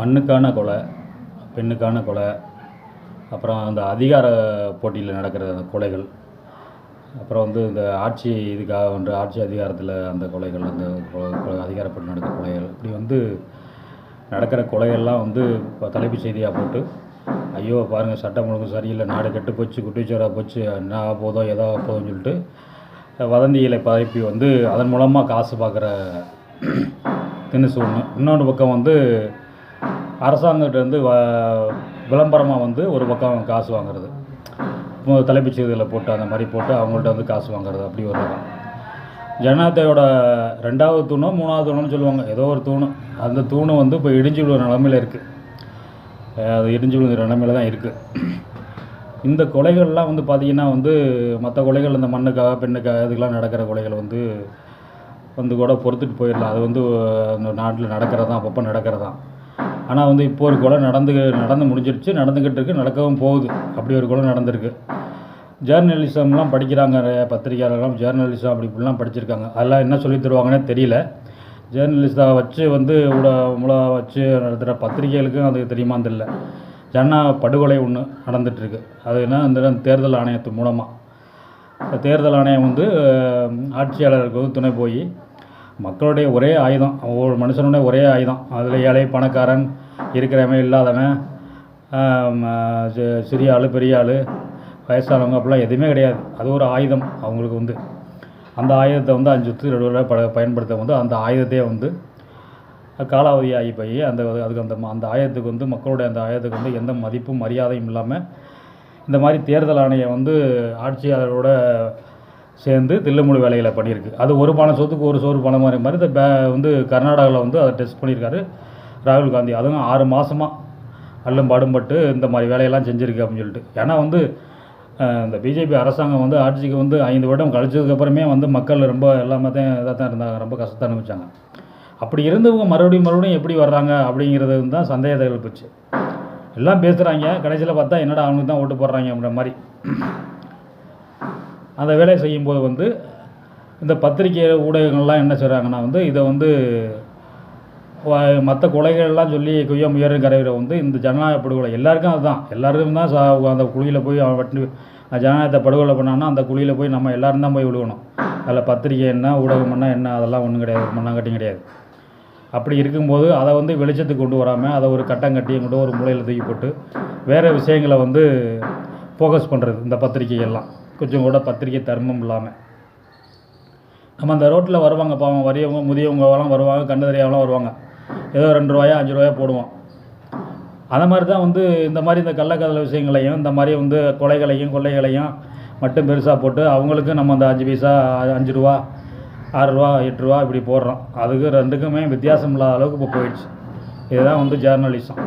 மண்ணுக்கான கொலை பெண்ணுக்கான கொலை அப்புறம் அந்த அதிகார போட்டியில் நடக்கிற அந்த கொலைகள் அப்புறம் வந்து இந்த ஆட்சி இதுக்காக வந்து ஆட்சி அதிகாரத்தில் அந்த கொலைகள் அந்த அதிகாரப்பட்டு நடக்கிற கொலைகள் இப்படி வந்து நடக்கிற கொலைகள்லாம் வந்து இப்போ தலைப்பு செய்தியாக போட்டு ஐயோ பாருங்கள் சட்டம் ஒழுங்கு சரியில்லை நாடு கெட்டு போச்சு குட்டிச்சோராக போச்சு என்ன ஆக போதோ ஏதோ போதும்னு போதுன்னு சொல்லிட்டு வதந்திகளை பரப்பி வந்து அதன் மூலமாக காசு பார்க்குற தினுசு ஒன்று இன்னொன்று பக்கம் வந்து அரசாங்கத்திட்ட இருந்து வ விளம்பரமாக வந்து ஒரு பக்கம் காசு வாங்குறது. தலைப்புச் செய்தியில் போட்டு அந்த மாதிரி போட்டு அவங்கள்ட்ட வந்து காசு வாங்குறது அப்படி ஒரு ரகம் ரெண்டாவது தூணோ மூணாவது தூணுன்னு சொல்லுவாங்க. ஏதோ ஒரு தூணு. அந்த தூணு வந்து இப்போ இடிஞ்சு விழுற நிலமையில இருக்குது அது இடிஞ்சு விழுந்த நிலமையில தான் இருக்குது இந்த கொலைகள்லாம் வந்து பார்த்திங்கன்னா வந்து மற்ற கொலைகள் இந்த மண்ணுக்காக பெண்ணுக்காக இதுக்கெல்லாம் நடக்கிற கொலைகள் வந்து வந்து கூட பொறுத்துட்டு போயிடலாம். அது வந்து அந்த நாட்டில் நடக்கிறதான் அப்பப்போ நடக்கிறதான் ஆனால் வந்து இப்போ ஒரு கொலை நடந்து நடந்து முடிஞ்சிருச்சு நடந்துக்கிட்டு இருக்கு நடக்கவும் போகுது. அப்படி ஒரு கொலை நடந்திருக்கு. ஜேர்னலிசம்லாம் படிக்கிறாங்க நிறைய பத்திரிகையாளர்லாம் ஜேர்னலிசம் அப்படி இப்படிலாம் படிச்சிருக்காங்க. அதெல்லாம் என்ன சொல்லித் தருவாங்கன்னே தெரியல. ஜேர்னலிஸ்டாக வச்சு வந்து உட முளை வச்சு நடத்துகிற பத்திரிகைகளுக்கும் அது தெரியுமான்னு தெரியல. ஜன்னா படுகொலை ஒன்று நடந்துகிட்ருக்கு அது என்ன இந்த தேர்தல் ஆணையத்து மூலமாக தேர்தல் ஆணையம் வந்து ஆட்சியாளருக்கு வந்து துணை போய் மக்களுடைய ஒரே ஆயுதம். ஒவ்வொரு மனுஷனுடைய ஒரே ஆயுதம். அதில் ஏழை பணக்காரன் இருக்கிறவன் இல்லாதவன் சிறிய ஆள் பெரிய ஆள் வயசானவங்க அப்படிலாம் எதுவுமே கிடையாது. அது ஒரு ஆயுதம் அவங்களுக்கு வந்து அந்த ஆயுதத்தை வந்து அஞ்சு சுற்று ரெண்டு ப பயன்படுத்த வந்து அந்த ஆயுதத்தையே வந்து காலாவதி ஆகி போய் அந்த அதுக்கு அந்த ம- அந்த ஆயுதத்துக்கு வந்து மக்களுடைய அந்த ஆயுதத்துக்கு வந்து எந்த மதிப்பும் மரியாதையும் இல்லாமல் இந்த மாதிரி தேர்தல் ஆணையம் வந்து ஆட்சியாளரோட சேர்ந்து தில்லுமுழு வேலைகளை பண்ணியிருக்கு. அது ஒரு பணம் சொத்துக்கு ஒரு சோறு பணம் மாதிரி மாதிரி இந்த பே வந்து கர்நாடகாவில் வந்து அதை டெஸ்ட் பண்ணியிருக்காரு ராகுல் காந்தி. அதுவும் ஆறு மாதமாக அல்லும் பாடும்பட்டு இந்த மாதிரி வேலையெல்லாம் செஞ்சுருக்கு அப்படின்னு சொல்லிட்டு. ஏன்னா வந்து இந்த பிஜேபி அரசாங்கம் வந்து ஆட்சிக்கு வந்து ஐந்து வருடம் கழிச்சதுக்கப்புறமே வந்து மக்கள் ரொம்ப எல்லாமே தான் இதாக தான் இருந்தாங்க. ரொம்ப கஷ்டத்தை அனுபவிச்சாங்க. அப்படி இருந்தவங்க மறுபடியும் மறுபடியும் எப்படி வர்றாங்க அப்படிங்கிறது தான் சந்தேகத்தை எழுப்புச்சு எல்லாம் பேசுகிறாங்க கடைசியில் பார்த்தா என்னடா அவனுக்கு தான் ஓட்டு போடுறாங்க அப்படின்ற மாதிரி. அந்த வேலையை செய்யும்போது வந்து இந்த பத்திரிகை ஊடகங்கள்லாம் என்ன செய்கிறாங்கன்னா வந்து இதை வந்து மற்ற கொலைகள்லாம் சொல்லி குய்ய முயற்சி கரையிற வந்து இந்த ஜனநாயக படுகொலை. எல்லாருக்கும் அதுதான். எல்லாருக்கும் தான் சா அந்த குழியில் போய் அவன் வட்டி ஜனநாயகத்தை படுகொலை பண்ணான்னா அந்த குழியில் போய் நம்ம எல்லோரும் தான் போய் விழுகணும். அதில் பத்திரிகை என்ன ஊடகம் என்ன என்ன அதெல்லாம் ஒன்றும் கிடையாது. மண்ணாங்கட்டியும் கிடையாது. அப்படி இருக்கும்போது அதை வந்து வெளிச்சத்துக்கு கொண்டு வராமல் அதை ஒரு கட்டம் கட்டி கொண்டு ஒரு மூலையில் தூக்கி போட்டு வேறு விஷயங்களை வந்து ஃபோக்கஸ் பண்ணுறது இந்த பத்திரிகைகள்லாம். கொஞ்சம் கூட பத்திரிக்கை தர்மம் இல்லாமல் நம்ம அந்த ரோட்டில் வருவாங்க பாவம் வரியவங்க முதியவங்கலாம் வருவாங்க கண்ணு தெரியாமலாம் வருவாங்க. ஏதோ ரெண்டு ரூபாயா அஞ்சு ரூபாயா போடுவோம். அந்த மாதிரி தான் வந்து இந்த மாதிரி இந்த கள்ளக்கதல விஷயங்களையும் இந்த மாதிரி வந்து கொலைகளையும் கொள்ளைகளையும் மட்டும் பெருசாக போட்டு அவங்களுக்கு நம்ம அந்த அஞ்சு பைசா அஞ்சு ரூபா ஆறு ரூபா எட்டு ரூபா இப்படி போடுறோம். அதுக்கு ரெண்டுக்குமே வித்தியாசம் இல்லாத அளவுக்கு இப்போ போயிடுச்சு. இதுதான் வந்து ஜேர்னலிசம்